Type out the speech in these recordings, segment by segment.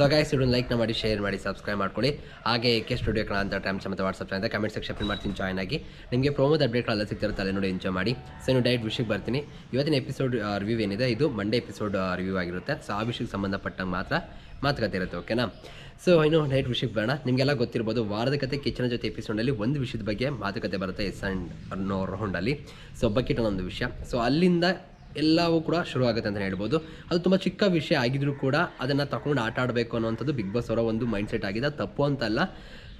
So guys ಇದನ್ನು ಲೈಕ್ನ ಮಾಡಿ share ಮಾಡಿ ಸಬ್ಸ್ಕ್ರೈಬ್ ಮಾಡ್ಕೊಳ್ಳಿ. ಹಾಗೆ ಕೆ ಸ್ಟುಡಿಯೋ ಕಣ ಅಂತ ಟೈಮ್ಸ್ ಮತ್ತು ವಾಟ್ಸಪ್ ಅಂತ ಕಮೆಂಟ್ ಸೆಕ್ಷನ್ ಮಾಡ್ತೀನಿ ಜಾಯ್ನ್ ಆಗಿ. ನಿಮಗೆ ಪ್ರೋಮೋದ ಅಪ್ಡೇಟ್ಗಳೆಲ್ಲ ಅಲ್ಲಿ ನೋಡಿ ಎಂಜಾಯ್ ಮಾಡಿ. ಸೊ ನೀವು ಡೈರೆಕ್ಟ್ ವಿಷಯಕ್ಕೆ ಬರ್ತೀನಿ. ಇವತ್ತಿನ ಎಪಿಸೋಡ್ ರಿವ್ಯೂ ಏನಿದೆ? ಇದು ಮಂಡೇ ಎಪಿಸೋಡ್ ರಿವ್ಯೂ ಆಗಿರುತ್ತೆ. ಸೊ ಆ ವಿಷಯಕ್ಕೆ ಸಂಬಂಧಪಟ್ಟಂಗೆ ಮಾತ್ರ ಮಾತುಕತೆ ಇರುತ್ತೆ ಓಕೆನಾ ಸೊ ಇನ್ನು ಡೈರೆಕ್ಟ್ ವಿಷಯಕ್ಕೆ ಬರೋಣ. ನಿಮಗೆಲ್ಲ ಗೊತ್ತಿರ್ಬೋದು, ವಾರದ ಕತೆ ಕಿಚನ್ ಜೊತೆ ಎಪಿಸೋಡಲ್ಲಿ ಒಂದು ವಿಷಯದ ಬಗ್ಗೆ ಮಾತುಕತೆ ಬರುತ್ತೆ, ಎಸ್ ಆ್ಯಂಡ್ ಅನ್ನೋ ರೌಂಡಲ್ಲಿ ಸೊ ಬಕೆಟ್ ಒಂದು ವಿಷಯ. ಸೊ ಅಲ್ಲಿಂದ ಎಲ್ಲವೂ ಕೂಡ ಶುರು ಆಗುತ್ತೆ ಅಂತ ಹೇಳ್ಬೋದು. ಅದು ತುಂಬ ಚಿಕ್ಕ ವಿಷಯ ಆಗಿದ್ರೂ ಕೂಡ ಅದನ್ನು ತಗೊಂಡು ಆಟ ಆಡಬೇಕು ಅನ್ನೋವಂಥದ್ದು ಬಿಗ್ ಬಾಸ್ ಅವರ ಒಂದು ಮೈಂಡ್ ಸೆಟ್ ಆಗಿದೆ ತಪ್ಪು ಅಂತಲ್ಲ.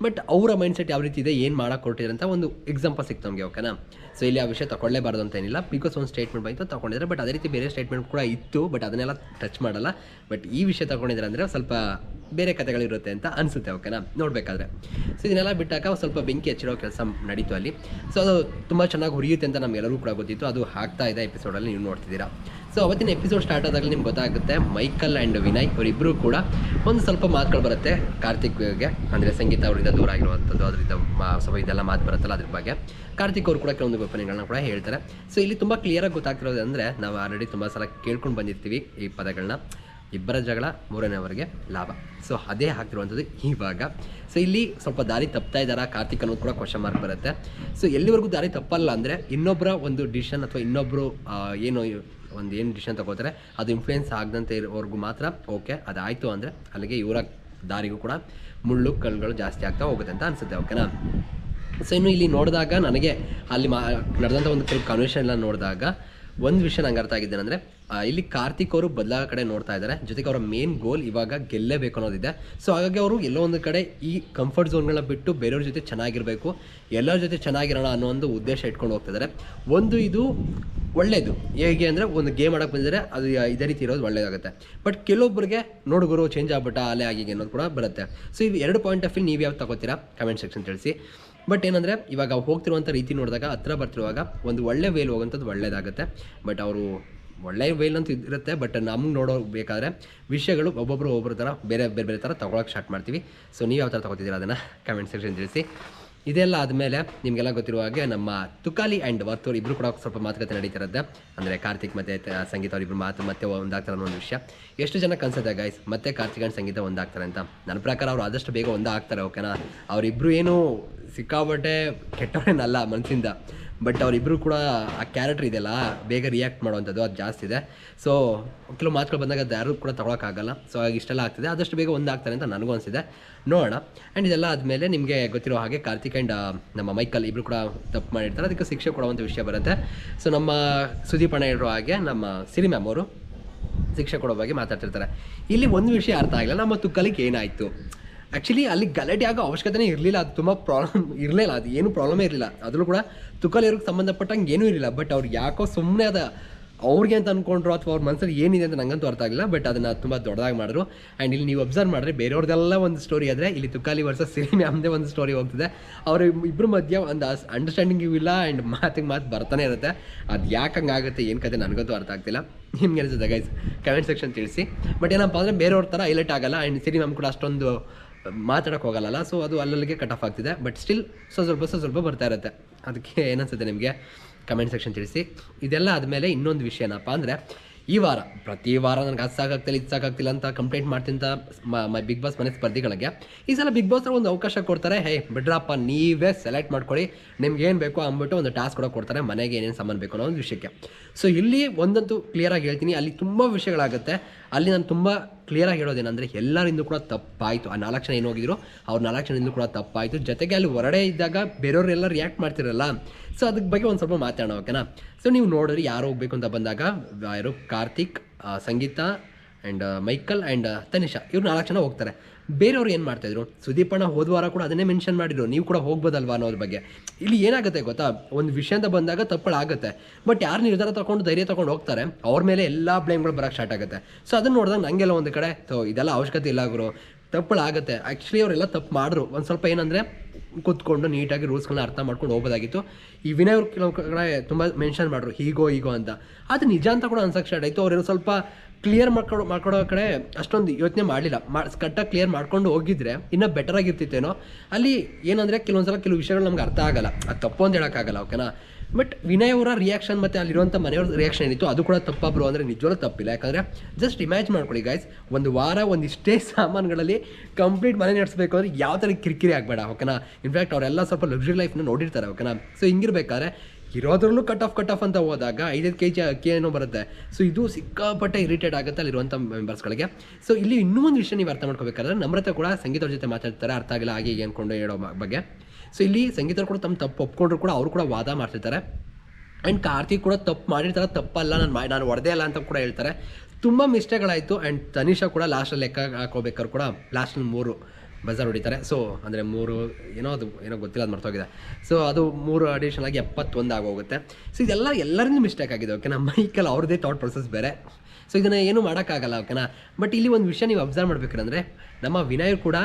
ಬಟ್ ಅವರ ಮೈಂಡ್ಸೆಟ್ ಯಾವ ರೀತಿ ಇದೆ, ಏನು ಮಾಡೋಕೆ ಕೊಟ್ಟಿದ್ದಾರೆ ಅಂತ ಒಂದು ಎಕ್ಸಾಂಪಲ್ ಸಿಕ್ತು ನಮಗೆ ಓಕೆನಾ ಸೊ ಇಲ್ಲಿ ಆ ವಿಷಯ ತಗೊಳ್ಳೇಬಾರ್ದು ಅಂತ ಏನಿಲ್ಲ. ಬಿಕಾಸ್ ಒಂದು ಸ್ಟೇಟ್ಮೆಂಟ್ ಬಂತು ತಗೊಂಡಿದ್ರೆ ಬಟ್ ಅದೇ ರೀತಿ ಬೇರೆ ಸ್ಟೇಟ್ಮೆಂಟ್ ಕೂಡ ಇತ್ತು. ಬಟ್ ಅದನ್ನೆಲ್ಲ ಟಚ್ ಮಾಡಲ್ಲ. ಬಟ್ ಈ ವಿಷಯ ತಗೊಂಡಿದ್ರೆ ಅಂದರೆ ಸ್ವಲ್ಪ ಬೇರೆ ಕಥೆಗಳಿರುತ್ತೆ ಅಂತ ಅನಿಸುತ್ತೆ ಓಕೆನಾ ನೋಡಬೇಕಾದ್ರೆ. ಸೊ ಇದನ್ನೆಲ್ಲ ಬಿಟ್ಟಾಗ ಸ್ವಲ್ಪ ಬೆಂಕಿ ಹಚ್ಚಿರೋ ಕೆಲಸ ನಡೀತು ಅಲ್ಲಿ. ಸೊ ಅದು ತುಂಬ ಚೆನ್ನಾಗಿ ಹುರಿಯುತ್ತೆ ಅಂತ ನಮಗೆಲ್ಲರೂ ಕೂಡ ಗೊತ್ತಿತ್ತು. ಅದು ಆಗ್ತಾ ಇದೆ ಎಪಿಸೋಡಲ್ಲಿ ನೀವು ನೋಡ್ತಿದ್ದೀರಾ. ಸೊ ಅವತ್ತಿನ ಎಪಿಸೋಡ್ ಸ್ಟಾರ್ಟ್ ಆದಾಗಲೇ ನಿಮ್ಗೆ ಗೊತ್ತಾಗುತ್ತೆ ಮೈಕಲ್ ಆ್ಯಂಡ್ ವಿನಯ್ ಅವರಿಬ್ಬರು ಕೂಡ ಒಂದು ಸ್ವಲ್ಪ ಮಾತುಗಳು ಬರುತ್ತೆ ಕಾರ್ತಿಕ್ಗೆ ಅಂದರೆ ಸಂಗೀತ ಅವರಿಂದ ದೂರ ಆಗಿರುವಂಥದ್ದು ಅದರಿಂದ ಮಾ, ಸ್ವಲ್ಪ ಇದೆಲ್ಲ ಮಾತು ಬರುತ್ತಲ್ಲ ಅದ್ರ ಬಗ್ಗೆ. ಕಾರ್ತಿಕ್ ಅವರು ಕೂಡ ಕೆಲವೊಂದು ಒಪಿನಿಯನ್ಗಳನ್ನ ಕೂಡ ಹೇಳ್ತಾರೆ. ಸೊ ಇಲ್ಲಿ ತುಂಬ ಕ್ಲಿಯರಾಗಿ ಗೊತ್ತಾಗ್ತಿರೋದು ಅಂದರೆ, ನಾವು ಆಲ್ರೆಡಿ ತುಂಬ ಸಲ ಕೇಳ್ಕೊಂಡು ಬಂದಿರ್ತೀವಿ ಈ ಪದಗಳನ್ನ ಇಬ್ಬರ ಜಗಳ ಮೂರನೇವರೆಗೆ ಲಾಭ. ಸೊ ಅದೇ ಹಾಕ್ತಿರುವಂಥದ್ದು ಇವಾಗ. ಸೊ ಇಲ್ಲಿ ಸ್ವಲ್ಪ ದಾರಿ ತಪ್ತಾ ಇದ್ದಾರಾ ಕಾರ್ತಿಕ್ ಅನ್ನೋದು ಕೂಡ ಕ್ವಶನ್ ಮಾರ್ಕ್ ಬರುತ್ತೆ. ಸೊ ಎಲ್ಲಿವರೆಗೂ ದಾರಿ ತಪ್ಪಲ್ಲ ಅಂದರೆ ಇನ್ನೊಬ್ಬರ ಒಂದು ಡಿಸಿಷನ್ ಅಥವಾ ಇನ್ನೊಬ್ಬರು ಏನು ಒಂದು ಏನು ಡಿಸಿಷನ್ ತಗೋತಾರೆ, ಅದು ಇನ್ಫ್ಲೂಯೆನ್ಸ್ ಆಗದಂತೆ ಇರೋವರೆಗೂ ಮಾತ್ರ ಓಕೆ ಅದಾಯಿತು ಅಂದರೆ ಅಲ್ಲಿಗೆ ಇವರ ದಾರಿಗೂ ಕೂಡ ಮುಳ್ಳು ಕಲ್ಲುಗಳು ಜಾಸ್ತಿ ಆಗ್ತಾ ಹೋಗುತ್ತೆ ಅಂತ ಅನಿಸುತ್ತೆ ಓಕೆನಾ ಸೊ ಇನ್ನು ಇಲ್ಲಿ ನೋಡಿದಾಗ ನನಗೆ ಅಲ್ಲಿ ಮಾ ನಡೆದಂಥ ಒಂದು ಕೆಲವು ಕನ್ವೆನ್ಷನ್ ಎಲ್ಲ ನೋಡಿದಾಗ ಒಂದು ವಿಷಯ ನಂಗೆ ಅರ್ಥ ಆಗಿದ್ದೇನೆ ಅಂದರೆ ಇಲ್ಲಿ ಕಾರ್ತಿಕ್ ಅವರು ಬದಲಾಗ ಕಡೆ ನೋಡ್ತಾ ಇದ್ದಾರೆ, ಜೊತೆಗೆ ಅವರ ಮೇನ್ ಗೋಲ್ ಇವಾಗ ಗೆಲ್ಲೇಬೇಕು ಅನ್ನೋದಿದೆ. ಸೊ ಹಾಗಾಗಿ ಅವರು ಎಲ್ಲೋ ಒಂದು ಕಡೆ ಈ ಕಂಫರ್ಟ್ ಝೋನ್ಗಳನ್ನ ಬಿಟ್ಟು ಬೇರೆಯವ್ರ ಜೊತೆ ಚೆನ್ನಾಗಿರಬೇಕು, ಎಲ್ಲರ ಜೊತೆ ಚೆನ್ನಾಗಿರೋಣ ಅನ್ನೋ ಒಂದು ಉದ್ದೇಶ ಇಟ್ಕೊಂಡು ಹೋಗ್ತಿದ್ದಾರೆ ಒಂದು ಇದು ಒಳ್ಳೆಯದು ಹೇಗೆ ಅಂದರೆ ಒಂದು ಗೇಮ್ ಆಡೋಕೆ ಬಂದರೆ ಅದು ಇದೇ ರೀತಿ ಇರೋದು ಒಳ್ಳೆಯದಾಗುತ್ತೆ ಬಟ್ ಕೆಲವೊಬ್ಬರಿಗೆ ನೋಡುಗರು ಚೇಂಜ್ ಆಗ್ಬಿಟ್ಟ, ಅಲೆ ಆಗಿ ಅನ್ನೋದು ಕೂಡ ಬರುತ್ತೆ. ಸೊ ಇವು ಎರಡು ಪಾಯಿಂಟ್ ಆಫ್ ವ್ಯೂ ನೀವು ಯಾವ್ದು ತಗೋತೀರಾ? ಕಮೆಂಟ್ ಸೆಕ್ಷನ್ ತಿಳಿಸಿ. ಬಟ್ ಏನಂದರೆ ಇವಾಗ ಹೋಗ್ತಿರುವಂಥ ರೀತಿ ನೋಡಿದಾಗ, ಹತ್ರ ಬರ್ತಿರುವಾಗ ಒಂದು ಒಳ್ಳೆ ವೇಲ್ ಹೋಗುವಂಥದ್ದು ಒಳ್ಳೆಯದಾಗುತ್ತೆ ಬಟ್ ಅವರು ಒಳ್ಳೆ ವೇಲ್ ಅಂತ ಇರುತ್ತೆ ಬಟ್ ನಮ್ಗೆ ನೋಡೋ ಬೇಕಾದರೆ ವಿಷಯಗಳು ಒಬ್ಬೊಬ್ಬರು ಒಬ್ಬರ ಥರ ಬೇರೆ ಬೇರೆ ಬೇರೆ ಥರ ತೊಗೊಳಕ್ಕೆ ಸ್ಟಾರ್ಟ್ ಮಾಡ್ತೀವಿ. ಸೊ ನೀವು ಯಾವ ಥರ ತೊಗೋತಿದ್ದೀರಾ ಅದನ್ನು? ಕಮೆಂಟ್ ಸೆಕ್ಷನ್ ತಿಳಿಸಿ. ಇದೆಲ್ಲ ಆದಮೇಲೆ ನಿಮಗೆಲ್ಲ ಗೊತ್ತಿರುವ ಹಾಗೆ ನಮ್ಮ ತುಕಾಲಿ ಆ್ಯಂಡ್ ವರ್ತೂರ್ ಇಬ್ಬರು ಕೂಡ ಸ್ವಲ್ಪ ಮಾತುಕತೆ ನಡೀತಿರುತ್ತೆ. ಅಂದರೆ ಕಾರ್ತಿಕ್ ಮತ್ತು ಸಂಗೀತ ಅವರಿಬ್ಬರು ಮಾತು ಮತ್ತೆ ಒಂದಾಗ್ತಾರೆ ಅನ್ನೋ ಒಂದು ವಿಷಯ. ಎಷ್ಟು ಜನ ಅನ್ಸುತ್ತೆ ಗಾಯ್ಸ್ ಮತ್ತೆ ಕಾರ್ತಿಕ್ ಆ್ಯಂಡ್ ಸಂಗೀತ ಒಂದಾಗ್ತಾರೆ ಅಂತ. ನನ್ನ ಪ್ರಕಾರ ಅವ್ರು ಆದಷ್ಟು ಬೇಗ ಒಂದಾಗ್ತಾರೆ ಓಕೆನಾ ಅವರಿಬ್ಬರು ಏನು ಸಿಕ್ಕಾಬಟ್ಟೆ ಕೆಟ್ಟವರೇನಲ್ಲ ಮನಸ್ಸಿಂದ ಬಟ್ ಅವರಿಬ್ಬರು ಕೂಡ ಆ ಕ್ಯಾರೆಕ್ಟರ್ ಇದೆಯಲ್ಲ, ಬೇಗ ರಿಯಾಕ್ಟ್ ಮಾಡುವಂಥದ್ದು ಅದು ಜಾಸ್ತಿ ಇದೆ. ಸೊ ಕೆಲವು ಮಾತುಗಳು ಬಂದಾಗ ಅದು ಯಾರು ಕೂಡ ತೊಗೊಳಕ್ಕಾಗಲ್ಲ. ಸೊ ಹಾಗೆ ಇಷ್ಟೆಲ್ಲ ಆಗ್ತಿದೆ. ಆದಷ್ಟು ಬೇಗ ಒಂದಾಗ್ತಾರೆ ಅಂತ ನನಗೂ ಅನಿಸಿದೆ. ನೋಡೋಣ. ಆ್ಯಂಡ್ ಇದೆಲ್ಲ ಆದಮೇಲೆ ನಿಮಗೆ ಗೊತ್ತಿರೋ ಹಾಗೆ ಕಾರ್ತಿಕ್ ಆ್ಯಂಡ್ ನಮ್ಮ ಮೈಕಲ್ ಇಬ್ಬರು ಕೂಡ ತಪ್ಪು ಮಾಡಿರ್ತಾರೆ. ಅದಕ್ಕೆ ಶಿಕ್ಷೆ ಕೊಡುವಂಥ ವಿಷಯ ಬರುತ್ತೆ. ಸೊ ನಮ್ಮ ಸುದೀಪ್ ಅಣ್ಣ ಹೇಳಿರೋ ಹಾಗೆ ನಮ್ಮ ಸಿರಿ ಮ್ಯಾಮ್ ಅವರು ಶಿಕ್ಷೆ ಕೊಡೋ ಬಗ್ಗೆ ಮಾತಾಡ್ತಿರ್ತಾರೆ. ಇಲ್ಲಿ ಒಂದು ವಿಷಯ ಅರ್ಥ ಆಗಿಲ್ಲ ನಮ್ಮ ತುಕ್ಕಲಿಕ್ಕೆ ಏನಾಯಿತು? ಆ್ಯಕ್ಚುಲಿ ಅಲ್ಲಿ ಗಲಾಟೆ ಆಗೋ ಅವಶ್ಯಕತೆನೇ ಇರಲಿಲ್ಲ. ಅದು ತುಂಬ ಪ್ರಾಬ್ಲಮ್ ಇರಲಿಲ್ಲ. ಅದು ಏನು ಪ್ರಾಬ್ಲಮೇ ಇರಲಿಲ್ಲ. ಅದ್ರೂ ಕೂಡ ತುಕ್ಕಲಿರೋಕ್ಕೆ ಸಂಬಂಧಪಟ್ಟಂಗೆ ಏನೂ ಇರಲಿಲ್ಲ. ಬಟ್ ಅವ್ರು ಯಾಕೋ ಸುಮ್ಮನೆ ಅದ ಅವ್ರಿಗೆ ಅಂತ ಅಂದ್ಕೊಂಡ್ರು ಅಥವಾ ಅವ್ರ ಮನಸ್ಸಲ್ಲಿ ಏನಿದೆ ಅಂತ ನಂಗಂತೂ ಅರ್ಥ ಆಗಿಲ್ಲ. ಬಟ್ ಅದನ್ನು ತುಂಬ ದೊಡ್ಡದಾಗಿ ಮಾಡಿದ್ರು. ಆ್ಯಂಡ್ ಇಲ್ಲಿ ನೀವು ಅಬ್ಸರ್ವ್ ಮಾಡಿದ್ರೆ ಬೇರೆಯವ್ರದ್ದೆಲ್ಲ ಒಂದು ಸ್ಟೋರಿ ಆದರೆ ಇಲ್ಲಿ ತುಕಾಲಿ ವರ್ಸಸ್ ಸಿರಿ ಮ್ಯಾಮ್ದೇ ಒಂದು ಸ್ಟೋರಿ ಹೋಗ್ತಿದೆ. ಅವ್ರ ಇಬ್ಬರ ಮಧ್ಯೆ ಒಂದು ಅಂಡರ್ಸ್ಟ್ಯಾಂಡಿಂಗ್ ಇಲ್ಲ ಆ್ಯಂಡ್ ಮಾತಿಗೆ ಮಾತು ಬರ್ತಾನೆ ಇರುತ್ತೆ. ಅದು ಯಾಕೆ ಹಂಗಾಗುತ್ತೆ ಏನು ಕತೆ ನನಗಂತೂ ಅರ್ಥ ಆಗ್ತಿಲ್ಲ. ನಿಮ್ಗೆ ಅನಿಸುತ್ತೆ ಗೈಸ್ ಕಮೆಂಟ್ ಸೆಕ್ಷನ್ ತಿಳಿಸಿ. ಬಟ್ ಏನಪ್ಪ ಅಂದರೆ ಬೇರೆಯವ್ರ ಥರ ಹೈಲೈಟ್ ಆಗಲ್ಲ. ಆ್ಯಂಡ್ ಸಿರಿ ಮ್ಯಾಮ್ ಕೂಡ ಅಷ್ಟೊಂದು ಮಾತಾಡೋಕೆ ಹೋಗಲ್ಲ ಸೊ ಅದು ಅಲ್ಲಲ್ಲಿಗೆ ಕಟ್ ಆಫ್ ಆಗ್ತಿದೆ. ಬಟ್ ಸ್ಟಿಲ್ ಸ್ವಲ್ಪ ಸೊ ಸ್ವಲ್ಪ ಬರ್ತಾ ಇರುತ್ತೆ. ಅದಕ್ಕೆ ಏನನ್ಸುತ್ತೆ ನಿಮಗೆ? ಕಮೆಂಟ್ ಸೆಕ್ಷನ್ ತಿಳಿಸಿ. ಇದೆಲ್ಲ ಆದಮೇಲೆ ಇನ್ನೊಂದು ವಿಷಯ ಏನಪ್ಪ ಅಂದರೆ, ಈ ವಾರ, ಪ್ರತಿ ವಾರ ನನಗೆ ಅದು ಸಾಕಾಗ್ತಿಲ್ಲ, ಇದು ಸಾಕಾಗ್ತಿಲ್ಲ ಅಂತ ಕಂಪ್ಲೇಂಟ್ ಮಾಡ್ತಿಂತ ಮೈ ಬಿಗ್ ಬಾಸ್ ಮನೆ ಸ್ಪರ್ಧಿಗಳಿಗೆ, ಈ ಸಲ ಬಿಗ್ ಬಾಸ್ ಒಂದು ಅವಕಾಶ ಕೊಡ್ತಾರೆ. ಹೇ, ಬಿಡ್ರಪ್ಪ, ನೀವೇ ಸೆಲೆಕ್ಟ್ ಮಾಡ್ಕೊಳ್ಳಿ. ನಿಮ್ಗೆ ಏನು ಬೇಕೋ ಅಂದ್ಬಿಟ್ಟು ಒಂದು ಟಾಸ್ಕ್ ಕೂಡ ಕೊಡ್ತಾರೆ. ಮನೆಗೆ ಏನೇನು ಸಾಮಾನು ಬೇಕು ಅನ್ನೋ ಒಂದು ವಿಷಯಕ್ಕೆ. ಸೊ ಇಲ್ಲಿ ಒಂದಂತೂ ಕ್ಲಿಯರಾಗಿ ಹೇಳ್ತೀನಿ. ಅಲ್ಲಿ ತುಂಬ ವಿಷಯಗಳಾಗುತ್ತೆ. ಅಲ್ಲಿ ನಾನು ತುಂಬ ಕ್ಲಿಯರಾಗಿ ಹೇಳೋದೇನೆಂದರೆ ಎಲ್ಲರಿಂದ ಕೂಡ ತಪ್ಪಾಯಿತು. ಆ ನಾಲ್ಕು ಜನ ಏನು ಹೋಗಿದ್ರು? ಅವ್ರ ನಾಲ್ಕು ಜನ ಕೂಡ ತಪ್ಪಾಯಿತು. ಜೊತೆಗೆ ಅಲ್ಲಿ ಹೊರಡೆ ಇದ್ದಾಗ ಬೇರೆಯವರೆಲ್ಲ ರಿಯಾಕ್ಟ್ ಮಾಡ್ತಿರಲ್ಲ. ಸೊ ಅದಕ್ಕೆ ಬಗ್ಗೆ ಒಂದು ಸ್ವಲ್ಪ ಮಾತಾಡೋಣ ಓಕೆನಾ ಸೊ ನೀವು ನೋಡಿರಿ ಯಾರು ಹೋಗ್ಬೇಕು ಅಂತ ಬಂದಾಗ, ಯಾರು? Karthik Sangeetha and Michael and Tanisha. ಇವ್ರು ನಾಲ್ಕು ಜನ ಹೋಗ್ತಾರೆ. ಬೇರೆಯವ್ರು ಏನು ಮಾಡ್ತಾಯಿದ್ರು? ಸುದೀಪಣ್ಣ ಹೋದ ವಾರ ಕೂಡ ಅದನ್ನೇ ಮೆನ್ಷನ್ ಮಾಡಿದ್ರು. ನೀವು ಕೂಡ ಹೋಗ್ಬೋದಲ್ವಾ ಅನ್ನೋದ್ರ ಬಗ್ಗೆ. ಇಲ್ಲಿ ಏನಾಗುತ್ತೆ ಗೊತ್ತಾ? ಒಂದು ವಿಷಯ ಅಂತ ಬಂದಾಗ ತಪ್ಪಳಾಗುತ್ತೆ ಬಟ್ ಯಾರು ನಿರ್ಧಾರ ತಗೊಂಡು ಧೈರ್ಯ ತಗೊಂಡು ಹೋಗ್ತಾರೆ, ಅವ್ರ ಮೇಲೆ ಎಲ್ಲ ಬ್ಲೇಮ್ಗಳು ಬರೋಕ್ಕೆ ಸ್ಟಾರ್ಟ್ ಆಗುತ್ತೆ. ಸೊ ಅದನ್ನು ನೋಡಿದಾಗ ನನಗೆಲ್ಲ ಒಂದು ಕಡೆ ಸೊ ಇದೆಲ್ಲ ಅವಶ್ಯಕತೆ ಇಲ್ಲ ಗುರು. ತಪ್ಪಳಾಗುತ್ತೆ ಆ್ಯಕ್ಚುಲಿ ಅವರೆಲ್ಲ ತಪ್ಪು ಮಾಡಿದ್ರು ಒಂದು ಸ್ವಲ್ಪ ಏನಂದರೆ, ಕೂತ್ಕೊಂಡು ನೀಟಾಗಿ ರೂಲ್ಸ್ಗಳನ್ನ ಅರ್ಥ ಮಾಡ್ಕೊಂಡು ಹೋಗೋದಾಗಿತ್ತು. ಈ ವಿನಯ್ ಅವ್ರು ಕೆಲವು ಕಡೆ ತುಂಬ ಮೆನ್ಷನ್ ಮಾಡಿದ್ರು ಹೀಗೋ ಹೀಗೋ ಅಂತ. ಅದು ನಿಜ ಅಂತ ಕೂಡ ಅನ್ಸಕ್ಕೆ ಸ್ಟಾರ್ಟ್ ಆಯಿತು. ಅವ್ರೇನು ಸ್ವಲ್ಪ ಕ್ಲಿಯರ್ ಮಾಡ್ಕೊಡೋ ಮಾಡ್ಕೊಡೋ ಕಡೆ ಅಷ್ಟೊಂದು ಯೋಚನೆ ಮಾಡಲಿಲ್ಲ. ಮಾ ಕರೆಕ್ಟಾಗಿ ಕ್ಲಿಯರ್ ಮಾಡ್ಕೊಂಡು ಹೋಗಿದ್ರೆ ಇನ್ನೂ ಬೆಟರ್ ಆಗಿರ್ತಿತ್ತೇನೋ, ಅಲ್ಲಿ ಏನಂದರೆ ಕೆಲವೊಂದ್ಸಲ ಕೆಲವು ವಿಷಯಗಳು ನಮ್ಗೆ ಅರ್ಥ ಆಗಲ್ಲ. ಅದು ತಪ್ಪು ಅಂತ ಹೇಳೋಕ್ಕಾಗಲ್ಲ ಓಕೆನಾ ಬಟ್ ವಿನಯ್ ಅವರ ರಿಯಾಕ್ಷನ್ ಮತ್ತು ಅಲ್ಲಿರುವಂಥ ಮನೆಯವ್ರ ರಿಯಾಕ್ಷನ್ ಏನಿತ್ತು, ಅದು ಕೂಡ ತಪ್ಪ ಬ್ರೋ ಅಂದರೆ ನಿಜವೂ ತಪ್ಪಿಲ್ಲ. ಯಾಕಂದರೆ ಜಸ್ಟ್ ಇಮ್ಯಾಜಿನ್ ಮಾಡ್ಕೊಳ್ಳಿ ಗೈಸ್ ಒಂದು ವಾರ ಒಂದಿಷ್ಟೇ ಸಾಮಾನುಗಳಲ್ಲಿ ಕಂಪ್ಲೀಟ್ ಮನೆ ನಡೆಸಬೇಕು ಅಂದರೆ ಯಾವ ಥರ ಕಿರಿಕಿರಿ ಆಗಬೇಡ ಓಕೆನಾ ಇನ್ಫ್ಯಾಕ್ಟ್ ಅವರೆಲ್ಲ ಸ್ವಲ್ಪ ಲಕ್ಸುರಿ ಲೈಫ್ನ ನೋಡಿರ್ತಾರೆ ಓಕೆನಾ ಸೊ ಹಿಂಗಿರ್ಬೇಕಾದ್ರೆ ಇರೋದ್ರಲ್ಲೂ ಕಟ್ ಆಫ್ ಕಟ್ ಆಫ್ ಅಂತ ಹೋದಾಗ ಐದೈದು ಕೆ ಜಿ ಅಕ್ಕಿ ಏನೋ ಬರುತ್ತೆ. ಸೊ ಇದು ಸಿಕ್ಕಾಪಟ್ಟೆ ಇರಿಟೇಟ್ ಆಗುತ್ತೆ ಅಲ್ಲಿರುವಂಥ ಮೆಂಬರ್ಸ್ಗಳಿಗೆ ಸೊ ಇಲ್ಲಿ ಇನ್ನೂ ಒಂದು ವಿಷಯ ನೀವು ಅರ್ಥ ಮಾಡ್ಕೋಬೇಕಾದ್ರೆ ನಮ್ರತೆ ಕೂಡ ಸಂಗೀತವ್ರ ಜೊತೆ ಮಾತಾಡ್ತಾರೆ, ಅರ್ಥ ಆಗಿಲ್ಲ, ಹಾಗೆ ಹೀಗೆ ಅಂದ್ಕೊಂಡು ಹೇಳೋ ಬಗ್ಗೆ. ಸೊ ಇಲ್ಲಿ ಸಂಗೀತವ್ರು ಕೂಡ ತಮ್ಮ ತಪ್ಪು ಒಪ್ಕೊಂಡ್ರು ಕೂಡ ಅವರು ಕೂಡ ವಾದ ಮಾಡ್ತಿರ್ತಾರೆ. ಆ್ಯಂಡ್ ಕಾರ್ತಿಕ್ ಕೂಡ ತಪ್ಪು ಮಾಡಿರ್ತಾರೆ ತಪ್ಪಲ್ಲ, ನಾನು ಮಾಡಿ ನಾನು ಹೊಡೆದೇ ಇಲ್ಲ ಅಂತ ಕೂಡ ಹೇಳ್ತಾರೆ. ತುಂಬ ಮಿಸ್ಟೇಕ್ಗಳಾಯಿತು ಆ್ಯಂಡ್ ತನಿಷಾ ಕೂಡ ಲಾಸ್ಟಲ್ಲಿ ಲೆಕ್ಕ ಹಾಕೋಬೇಕಾದ್ರು ಕೂಡ ಲಾಸ್ಟಲ್ಲಿ ಮೂರು. ಬಜಾರ್ ಹೊಡಿತಾರೆ. ಸೊ ಅಂದರೆ ಮೂರು, ಏನೋ ಅದು, ಏನೋ ಗೊತ್ತಿಲ್ಲ, ಅದು ಮರ್ತೋಗಿದೆ. ಸೊ ಅದು ಮೂರು ಅಡಿಷನ್ ಆಗಿ ಎಪ್ಪತ್ತೊಂದು ಆಗೋಗುತ್ತೆ. ಸೊ ಇದೆಲ್ಲ ಎಲ್ಲರಿಂದ ಮಿಸ್ಟೇಕ್ ಆಗಿದೆ ಓಕೆನಾ ಮೈಕಲ್ಲಿ ಅವ್ರದ್ದೇ ಥಾಟ್ ಪ್ರೊಸೆಸ್ ಬೇರೆ. ಸೊ ಇದನ್ನು ಏನು ಮಾಡೋಕ್ಕಾಗಲ್ಲ ಓಕೆನಾ ಬಟ್ ಇಲ್ಲಿ ಒಂದು ವಿಷಯ ನೀವು ಅಬ್ಸರ್ವ್ ಮಾಡಬೇಕಂದ್ರೆ, ನಮ್ಮ ವಿನಯ್ ಕೂಡ